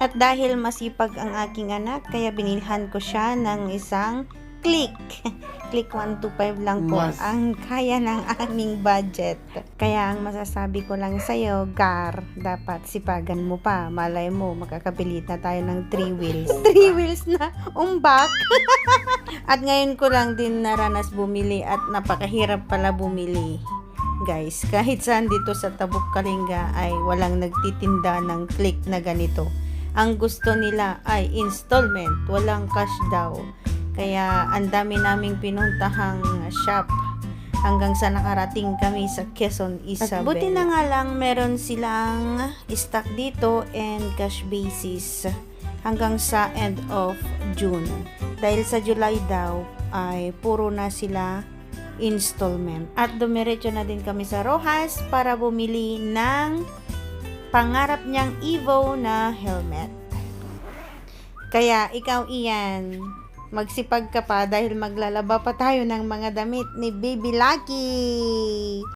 At dahil masipag ang aking anak, kaya binilhan ko siya ng isang click. click 125 lang po Mas- ang kaya ng aming budget. Kaya ang masasabi ko lang sa'yo, Gar, dapat sipagan mo pa. Malay mo, makakabili na tayo ng 3 wheels. 3 wheels na umbak. at ngayon ko lang din naranas bumili at napakahirap pala bumili. Guys, kahit saan dito sa Tabuk Kalinga ay walang nagtitinda ng click na ganito. Ang gusto nila ay installment, walang cash daw. Kaya ang dami naming pinuntahang shop hanggang sa nakarating kami sa Quezon Isabel. At buti na nga lang meron silang stock dito and cash basis hanggang sa end of June. Dahil sa July daw ay puro na sila installment. At dumiretso na din kami sa Rojas para bumili ng pangarap niyang Evo na helmet. Kaya ikaw iyan, magsipag ka pa dahil maglalaba pa tayo ng mga damit ni Baby Lucky.